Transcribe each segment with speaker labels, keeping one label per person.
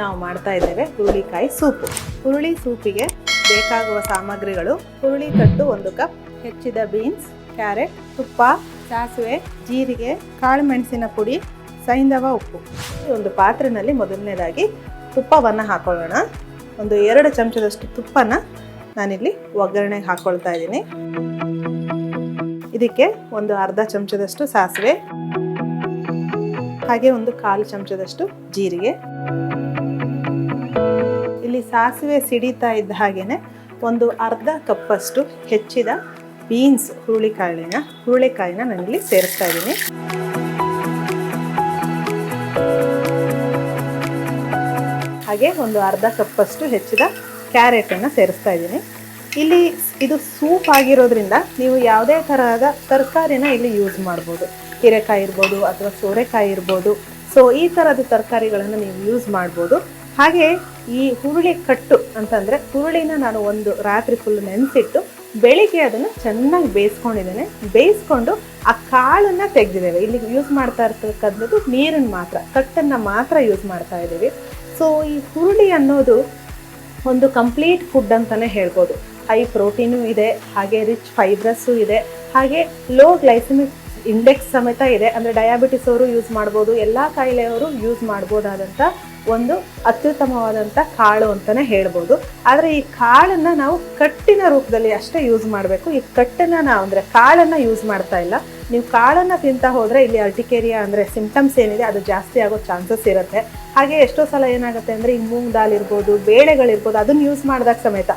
Speaker 1: ನಾವು ಮಾಡ್ತಾ ಇದ್ದೇವೆ ಹುರುಳಿಕಾಯಿ ಸೂಪು. ಹುರುಳಿ ಸೂಪಿಗೆ ಬೇಕಾಗುವ ಸಾಮಗ್ರಿಗಳು ಹುರುಳಿ ಕಟ್ಟು ಒಂದು ಕಪ್, ಹೆಚ್ಚಿದ ಬೀನ್ಸ್, ಕ್ಯಾರೆಟ್, ತುಪ್ಪ, ಸಾಸಿವೆ, ಜೀರಿಗೆ ಕಾಳು ಮೆಣಸಿನ ಪುಡಿ, ಸೈಂಧವ ಉಪ್ಪು. ಈ ಒಂದು ಪಾತ್ರೆಯಲ್ಲಿ ಮೊದಲನೇದಾಗಿ ತುಪ್ಪವನ್ನು ಹಾಕೊಳ್ಳೋಣ. ಒಂದು ಎರಡು ಚಮಚದಷ್ಟು ತುಪ್ಪನ ನಾನಿಲ್ಲಿ ಒಗ್ಗರಣೆಗೆ ಹಾಕ್ಕೊಳ್ತಾ ಇದ್ದೀನಿ. ಇದಕ್ಕೆ ಒಂದು ಅರ್ಧ ಚಮಚದಷ್ಟು ಸಾಸಿವೆ, ಹಾಗೆ ಒಂದು ಕಾಲು ಚಮಚದಷ್ಟು ಜೀರಿಗೆ. ಇಲ್ಲಿ ಸಾಸಿವೆ ಸಿಡಿತಾ ಇದ್ದ ಹಾಗೇನೆ ಒಂದು ಅರ್ಧ ಕಪ್ಪಷ್ಟು ಹೆಚ್ಚಿದ ಬೀನ್ಸ್ ಹುರುಳಿಕಾಳಿನ ಹುರುಳಿಕಾಯಿನ ನಾನಿಲ್ಲಿ ಸೇರಿಸ್ತಾ ಇದ್ದೀನಿ. ಹಾಗೆ ಒಂದು ಅರ್ಧ ಕಪ್ಪಷ್ಟು ಹೆಚ್ಚಿದ ಕ್ಯಾರೆಟನ್ನು ಸೇರಿಸ್ತಾ ಇದ್ದೀನಿ. ಇಲ್ಲಿ ಇದು ಸೂಪ್ ಆಗಿರೋದ್ರಿಂದ ನೀವು ಯಾವುದೇ ತರಹದ ತರಕಾರಿನ ಇಲ್ಲಿ ಯೂಸ್ ಮಾಡ್ಬೋದು. ಹೀರೆಕಾಯಿ ಇರ್ಬೋದು ಅಥವಾ ಸೋರೆಕಾಯಿ ಇರ್ಬೋದು. ಸೊ ಈ ಥರದ ತರಕಾರಿಗಳನ್ನು ನೀವು ಯೂಸ್ ಮಾಡ್ಬೋದು. ಹಾಗೆ ಈ ಹುರುಳಿ ಕಟ್ಟು ಅಂತಂದರೆ ಹುರುಳಿನ ನಾನು ಒಂದು ರಾತ್ರಿ ಫುಲ್ ನೆನೆಸಿಟ್ಟು ಬೆಳಿಗ್ಗೆ ಅದನ್ನು ಚೆನ್ನಾಗಿ ಬೇಯಿಸ್ಕೊಂಡಿದ್ದೇನೆ. ಬೇಯಿಸ್ಕೊಂಡು ಆ ಕಾಳನ್ನು ತೆಗೆದಿದ್ದೇವೆ. ಇಲ್ಲಿ ಯೂಸ್ ಮಾಡ್ತಾ ಇರ್ತಕ್ಕಂಥದ್ದು ನೀರನ್ನು ಮಾತ್ರ, ಕಟ್ಟನ್ನು ಮಾತ್ರ ಯೂಸ್ ಮಾಡ್ತಾ ಇದ್ದೀವಿ. ಸೊ ಈ ಹುರುಳಿ ಅನ್ನೋದು ಒಂದು ಕಂಪ್ಲೀಟ್ ಫುಡ್ ಅಂತಲೇ ಹೇಳ್ಬೋದು. ಹೈ ಪ್ರೋಟೀನು ಇದೆ, ಹಾಗೆ ರಿಚ್ ಫೈಬ್ರಸ್ಸು ಇದೆ, ಹಾಗೆ ಲೋ ಗ್ಲೈಸಮಿಕ್ ಇಂಡೆಕ್ಸ್ ಸಮೇತ ಇದೆ. ಅಂದರೆ ಡಯಾಬಿಟಿಸ್ ಅವರು ಯೂಸ್ ಮಾಡ್ಬೋದು, ಎಲ್ಲ ಕಾಯಿಲೆಯವರು ಯೂಸ್ ಮಾಡ್ಬೋದಾದಂಥ ಒಂದು ಅತ್ಯುತ್ತಮವಾದಂಥ ಕಾಳು ಅಂತಲೇ ಹೇಳ್ಬೋದು. ಆದರೆ ಈ ಕಾಳನ್ನು ನಾವು ಕಟ್ಟಿನ ರೂಪದಲ್ಲಿ ಅಷ್ಟೇ ಯೂಸ್ ಮಾಡಬೇಕು. ಈ ಕಟ್ಟನ್ನು ನಾವು ಅಂದರೆ ಕಾಳನ್ನು ಯೂಸ್ ಮಾಡ್ತಾ ಇಲ್ಲ. ನೀವು ಕಾಳನ್ನು ತಿಂತಾ ಹೋದರೆ ಇಲ್ಲಿ ಅರ್ಟಿಕೇರಿಯಾ ಅಂದರೆ ಸಿಂಪ್ಟಮ್ಸ್ ಏನಿದೆ ಅದು ಜಾಸ್ತಿ ಆಗೋ ಚಾನ್ಸಸ್ ಇರುತ್ತೆ. ಹಾಗೆ ಎಷ್ಟೋ ಸಲ ಏನಾಗುತ್ತೆ ಅಂದರೆ ಈ ಮೂಂಗ್ ದಾಲ್ ಇರ್ಬೋದು, ಬೇಳೆಗಳಿರ್ಬೋದು ಅದನ್ನು ಯೂಸ್ ಮಾಡಿದಾಗ ಸಮೇತ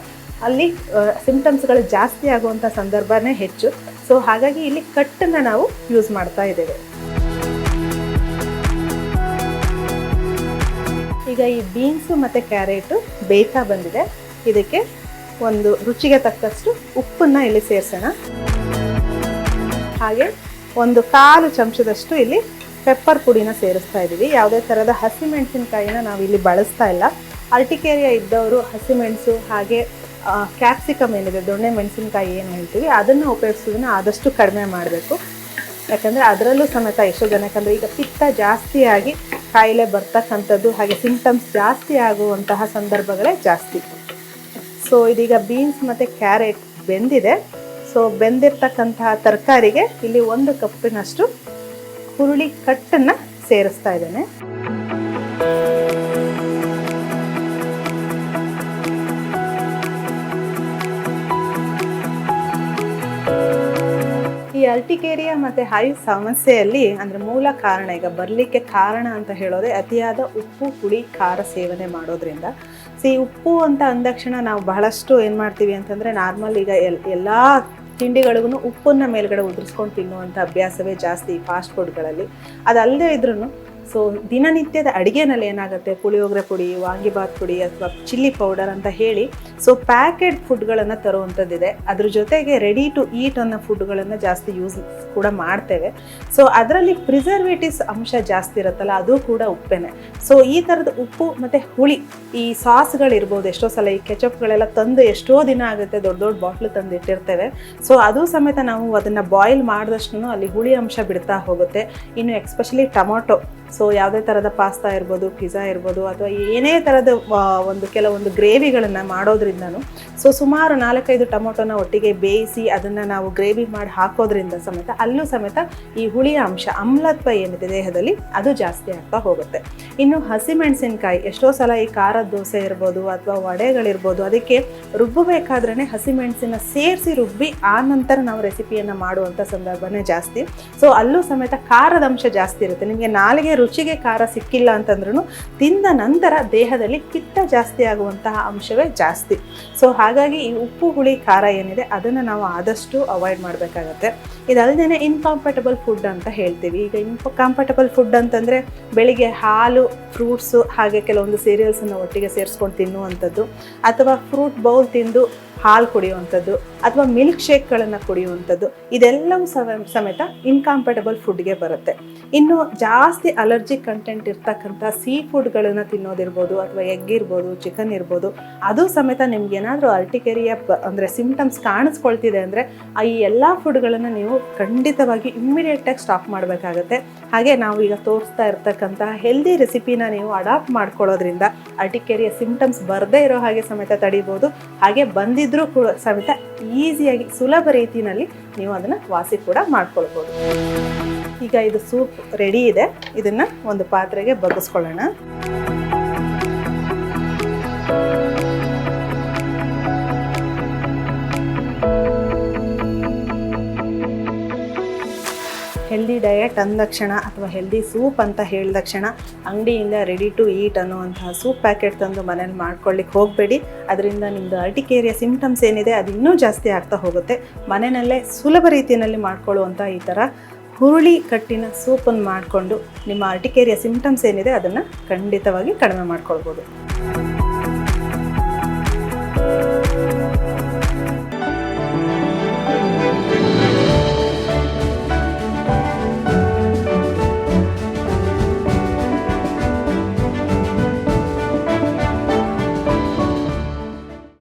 Speaker 1: ಅಲ್ಲಿ ಸಿಂಪ್ಟಮ್ಸ್ಗಳು ಜಾಸ್ತಿ ಆಗುವಂಥ ಸಂದರ್ಭನೇ ಹೆಚ್ಚು. ಸೊ ಹಾಗಾಗಿ ಇಲ್ಲಿ ಕಟ್ಟನ್ನು ನಾವು ಯೂಸ್ ಮಾಡ್ತಾ ಇದ್ದೇವೆ. ಈಗ ಈ ಬೀನ್ಸು ಮತ್ತು ಕ್ಯಾರೆಟು ಬೇಯ್ತಾ ಬಂದಿದೆ. ಇದಕ್ಕೆ ಒಂದು ರುಚಿಗೆ ತಕ್ಕಷ್ಟು ಉಪ್ಪನ್ನು ಇಲ್ಲಿ ಸೇರಿಸೋಣ. ಹಾಗೆ ಒಂದು ಕಾಲು ಚಮಚದಷ್ಟು ಇಲ್ಲಿ ಪೆಪ್ಪರ್ ಪುಡಿನ ಸೇರಿಸ್ತಾ ಇದ್ದೀವಿ. ಯಾವುದೇ ಥರದ ಹಸಿಮೆಣಸಿನಕಾಯಿನ ನಾವು ಇಲ್ಲಿ ಬಳಸ್ತಾ ಇಲ್ಲ. ಅಲ್ಟಿಕೇರಿಯಾ ಇದ್ದವರು ಹಸಿಮೆಣಸು ಹಾಗೆ ಕ್ಯಾಪ್ಸಿಕಮ್ ಏನಿದೆ, ದೊಣ್ಣೆ ಮೆಣಸಿನಕಾಯಿ ಏನು ಹೇಳ್ತೀವಿ, ಅದನ್ನು ಉಪಯೋಗಿಸೋದನ್ನ ಆದಷ್ಟು ಕಡಿಮೆ ಮಾಡಬೇಕು. ಯಾಕಂದರೆ ಅದರಲ್ಲೂ ಸಮೇತ ಎಷ್ಟೋ ಅಂದರೆ ಈಗ ಪಿತ್ತ ಜಾಸ್ತಿಯಾಗಿ ಕಾಯಿಲೆ ಬರ್ತಕ್ಕಂಥದ್ದು, ಹಾಗೆ ಸಿಂಪ್ಟಮ್ಸ್ ಜಾಸ್ತಿ ಆಗುವಂತಹ ಸಂದರ್ಭಗಳೇ ಜಾಸ್ತಿ. ಸೊ ಇದೀಗ ಬೀನ್ಸ್ ಮತ್ತು ಕ್ಯಾರೆಟ್ ಬೆಂದಿದೆ. ಸೊ ಬೆಂದಿರ್ತಕ್ಕಂತಹ ತರಕಾರಿಗೆ ಇಲ್ಲಿ ಒಂದು ಕಪ್ಪಿನಷ್ಟು ಹುರುಳಿ ಕಟ್ಟನ್ನು ಸೇರಿಸ್ತಾ ಇದ್ದೇನೆ. ಈ ಅಲ್ಟಿಕೇರಿಯಾ ಮತ್ತು ಹೈ ಸಮಸ್ಯೆಯಲ್ಲಿ ಅಂದರೆ ಮೂಲ ಕಾರಣ ಈಗ ಬರಲಿಕ್ಕೆ ಕಾರಣ ಅಂತ ಹೇಳೋದೇ ಅತಿಯಾದ ಉಪ್ಪು ಹುಳಿ ಖಾರ ಸೇವನೆ ಮಾಡೋದ್ರಿಂದ. ಸೊ ಉಪ್ಪು ಅಂತ ಅಂದಕ್ಷಣ ನಾವು ಬಹಳಷ್ಟು ಏನು ಮಾಡ್ತೀವಿ ಅಂತಂದರೆ ನಾರ್ಮಲ್ ಈಗ ಎಲ್, ಎಲ್ಲ ತಿಂಡಿಗಳಿಗೂ ಉಪ್ಪನ್ನು ಮೇಲ್ಗಡೆ ಉದುರಿಸ್ಕೊಂಡು ತಿನ್ನುವಂಥ ಅಭ್ಯಾಸವೇ ಜಾಸ್ತಿ ಫಾಸ್ಟ್ ಫುಡ್ಗಳಲ್ಲಿ ಅದಲ್ಲದೆ ಇದ್ರೂ ಸೊ ದಿನನಿತ್ಯದ ಅಡುಗೆನಲ್ಲಿ ಏನಾಗುತ್ತೆ? ಪುಳಿಯೋಗರೆ ಪುಡಿ ವಾಂಗಿಬಾತ್ ಪುಡಿ ಅಥವಾ ಚಿಲ್ಲಿ ಪೌಡರ್ ಅಂತ ಹೇಳಿ ಸೊ ಪ್ಯಾಕೆಟ್ ಫುಡ್ಗಳನ್ನು ತರುವಂಥದ್ದಿದೆ. ಅದ್ರ ಜೊತೆಗೆ ರೆಡಿ ಟು ಈಟ್ ಅನ್ನೋ ಫುಡ್ಗಳನ್ನು ಜಾಸ್ತಿ ಯೂಸ್ ಕೂಡ ಮಾಡ್ತೇವೆ. ಸೊ ಅದರಲ್ಲಿ ಪ್ರಿಸರ್ವೇಟಿವ್ಸ್ ಅಂಶ ಜಾಸ್ತಿ ಇರುತ್ತಲ್ಲ, ಅದು ಕೂಡ ಉಪ್ಪೇನೆ. ಸೊ ಈ ಥರದ ಉಪ್ಪು ಮತ್ತು ಹುಳಿ, ಈ ಸಾಸ್ಗಳಿರ್ಬೋದು ಎಷ್ಟೋ ಸಲ ಈ ಕೆಚಪ್ಗಳೆಲ್ಲ ತಂದು ಎಷ್ಟೋ ದಿನ ಆಗುತ್ತೆ, ದೊಡ್ಡ ದೊಡ್ಡ ಬಾಟ್ಲು ತಂದು ಇಟ್ಟಿರ್ತೇವೆ. ಸೊ ಅದು ಸಮೇತ ನಾವು ಅದನ್ನು ಬಾಯ್ಲ್ ಮಾಡಿದಷ್ಟು ಅಲ್ಲಿ ಹುಳಿ ಅಂಶ ಬಿಡ್ತಾ ಹೋಗುತ್ತೆ. ಇನ್ನು ಎಕ್ಸ್ಪೆಷಲಿ ಟೊಮೊಟೊ ಸೊ ಯಾವುದೇ ಥರದ ಪಾಸ್ತಾ ಇರ್ಬೋದು ಪಿಜ್ಜಾ ಇರ್ಬೋದು, ಅಥವಾ ಏನೇ ಥರದ ಒಂದು ಕೆಲವೊಂದು ಗ್ರೇವಿಗಳನ್ನು ಮಾಡೋದ್ರಿಂದನೂ ಸೊ ಸುಮಾರು ನಾಲ್ಕೈದು ಟೊಮೊಟೊನ ಒಟ್ಟಿಗೆ ಬೇಯಿಸಿ ಅದನ್ನು ನಾವು ಗ್ರೇವಿ ಮಾಡಿ ಹಾಕೋದ್ರಿಂದ ಸಮೇತ, ಅಲ್ಲೂ ಸಮೇತ ಈ ಹುಳಿಯ ಅಂಶ, ಅಮ್ಲತ್ವ ಏನಿದೆ ದೇಹದಲ್ಲಿ, ಅದು ಜಾಸ್ತಿ ಆಗ್ತಾ ಹೋಗುತ್ತೆ. ಇನ್ನು ಹಸಿಮೆಣಸಿನಕಾಯಿ ಎಷ್ಟೋ ಸಲ ಈ ಖಾರದ ದೋಸೆ ಇರ್ಬೋದು, ಅಥವಾ ವಡೆಗಳಿರ್ಬೋದು, ಅದಕ್ಕೆ ರುಬ್ಬಬೇಕಾದ್ರೆ ಹಸಿಮೆಣಸಿನ ಸೇರಿಸಿ ರುಬ್ಬಿ, ಆ ನಂತರ ನಾವು ರೆಸಿಪಿಯನ್ನು ಮಾಡುವಂಥ ಸಂದರ್ಭನೇ ಜಾಸ್ತಿ. ಸೊ ಅಲ್ಲೂ ಸಮೇತ ಖಾರದ ಅಂಶ ಜಾಸ್ತಿ ಇರುತ್ತೆ. ನಿಮಗೆ ನಾಲಿಗೆ ರುಚಿಗೆ ಖಾರ ಸಿಕ್ಕಿಲ್ಲ ಅಂತಂದ್ರೂ ತಿಂದ ನಂತರ ದೇಹದಲ್ಲಿ ಪಿತ್ತ ಜಾಸ್ತಿ ಆಗುವಂತಹ ಅಂಶವೇ ಜಾಸ್ತಿ. ಸೊ ಹಾಗಾಗಿ ಈ ಉಪ್ಪು, ಹುಳಿ, ಖಾರ ಏನಿದೆ ಅದನ್ನು ನಾವು ಆದಷ್ಟು ಅವಾಯ್ಡ್ ಮಾಡಬೇಕಾಗತ್ತೆ. ಇದಲ್ಲದೆ ಇನ್ಕಾಂಪಟಬಲ್ ಫುಡ್ ಅಂತ ಹೇಳ್ತೀವಿ. ಈಗ ಇನ್ಕಾಂಪಟಬಲ್ ಫುಡ್ ಅಂತಂದರೆ ಬೆಳಿಗ್ಗೆ ಹಾಲು ಫ್ರೂಟ್ಸು ಹಾಗೆ ಕೆಲವೊಂದು ಸೀರಿಯಲ್ಸನ್ನು ಒಟ್ಟಿಗೆ ಸೇರಿಸ್ಕೊಂಡು ತಿನ್ನುವಂಥದ್ದು, ಅಥವಾ ಫ್ರೂಟ್ ಬೌಲ್ ತಿಂದು ಹಾಲು ಕುಡಿಯುವಂಥದ್ದು, ಅಥವಾ ಮಿಲ್ಕ್ ಶೇಕ್ಗಳನ್ನು ಕುಡಿಯುವಂಥದ್ದು, ಇದೆಲ್ಲವೂ ಸಮೇತ ಇನ್ಕಾಂಪಟಬಲ್ ಫುಡ್ಗೆ ಬರುತ್ತೆ. ಇನ್ನು ಜಾಸ್ತಿ ಅಲರ್ಜಿ ಅಲರ್ಜಿಕ್ ಕಂಟೆಂಟ್ ಇರ್ತಕ್ಕಂಥ ಸೀ ಫುಡ್ಗಳನ್ನು ತಿನ್ನೋದಿರ್ಬೋದು ಅಥವಾ ಎಗ್ ಇರ್ಬೋದು ಚಿಕನ್ ಇರ್ಬೋದು, ಅದು ಸಮೇತ ನಿಮ್ಗೆ ಏನಾದರೂ ಅರ್ಟಿಕೆರಿಯ ಅಂದರೆ ಸಿಂಪ್ಟಮ್ಸ್ ಕಾಣಿಸ್ಕೊಳ್ತಿದೆ ಅಂದರೆ ಈ ಎಲ್ಲ ಫುಡ್ಗಳನ್ನು ನೀವು ಖಂಡಿತವಾಗಿ ಇಮ್ಮಿಡಿಯೇಟಾಗಿ ಸ್ಟಾಪ್ ಮಾಡಬೇಕಾಗತ್ತೆ. ಹಾಗೆ ನಾವು ಈಗ ತೋರಿಸ್ತಾ ಇರ್ತಕ್ಕಂಥ ಹೆಲ್ದಿ ರೆಸಿಪಿನ ನೀವು ಅಡಾಪ್ಟ್ ಮಾಡ್ಕೊಳ್ಳೋದ್ರಿಂದ ಅರ್ಟಿಕೆರಿಯ ಸಿಂಪ್ಟಮ್ಸ್ ಬರದೇ ಇರೋ ಹಾಗೆ ಸಮೇತ ತಡಿಬೋದು. ಹಾಗೆ ಬಂದಿದ್ರೂ ಕೂಡ ಸಮೇತ ಈಸಿಯಾಗಿ ಸುಲಭ ರೀತಿಯಲ್ಲಿ ನೀವು ಅದನ್ನು ವಾಸಿ ಕೂಡ ಮಾಡ್ಕೊಳ್ಬೋದು. ಈಗ ಇದು ಸೂಪ್ ರೆಡಿ ಇದೆ. ಇದನ್ನು ಒಂದು ಪಾತ್ರೆಗೆ ಬಗ್ಗಿಸ್ಕೊಳ್ಳೋಣ. ಹೆಲ್ದಿ ಡಯಟ್ ಅಂದಕ್ಷಣ ಅಥವಾ ಹೆಲ್ದಿ ಸೂಪ್ ಅಂತ ಹೇಳಿದ ತಕ್ಷಣ ಅಂಗಡಿಯಿಂದ ರೆಡಿ ಟು ಈಟ್ ಅನ್ನುವಂತಹ ಸೂಪ್ ಪ್ಯಾಕೆಟ್ ತಂದು ಮನೇಲಿ ಮಾಡ್ಕೊಳ್ಳಿಕ್ಕೆ ಹೋಗಬೇಡಿ. ಅದರಿಂದ ನಿಮ್ಮದು ಅರ್ಟಿಕೇರಿಯ ಸಿಂಪ್ಟಮ್ಸ್ ಏನಿದೆ ಅದು ಇನ್ನೂ ಜಾಸ್ತಿ ಆಗ್ತಾ ಹೋಗುತ್ತೆ. ಮನೆಯಲ್ಲೇ ಸುಲಭ ರೀತಿಯಲ್ಲಿ ಮಾಡ್ಕೊಳ್ಳುವಂಥ ಈ ಥರ ಹುರುಳಿ ಕಟ್ಟಿನ ಸೂಪನ್ನು ಮಾಡಿಕೊಂಡು ನಿಮ್ಮ ಅರ್ಟಿಕೇರಿಯ ಸಿಂಪ್ಟಮ್ಸ್ ಏನಿದೆ ಅದನ್ನು ಖಂಡಿತವಾಗಿ ಕಡಿಮೆ ಮಾಡ್ಕೊಳ್ಬೋದು.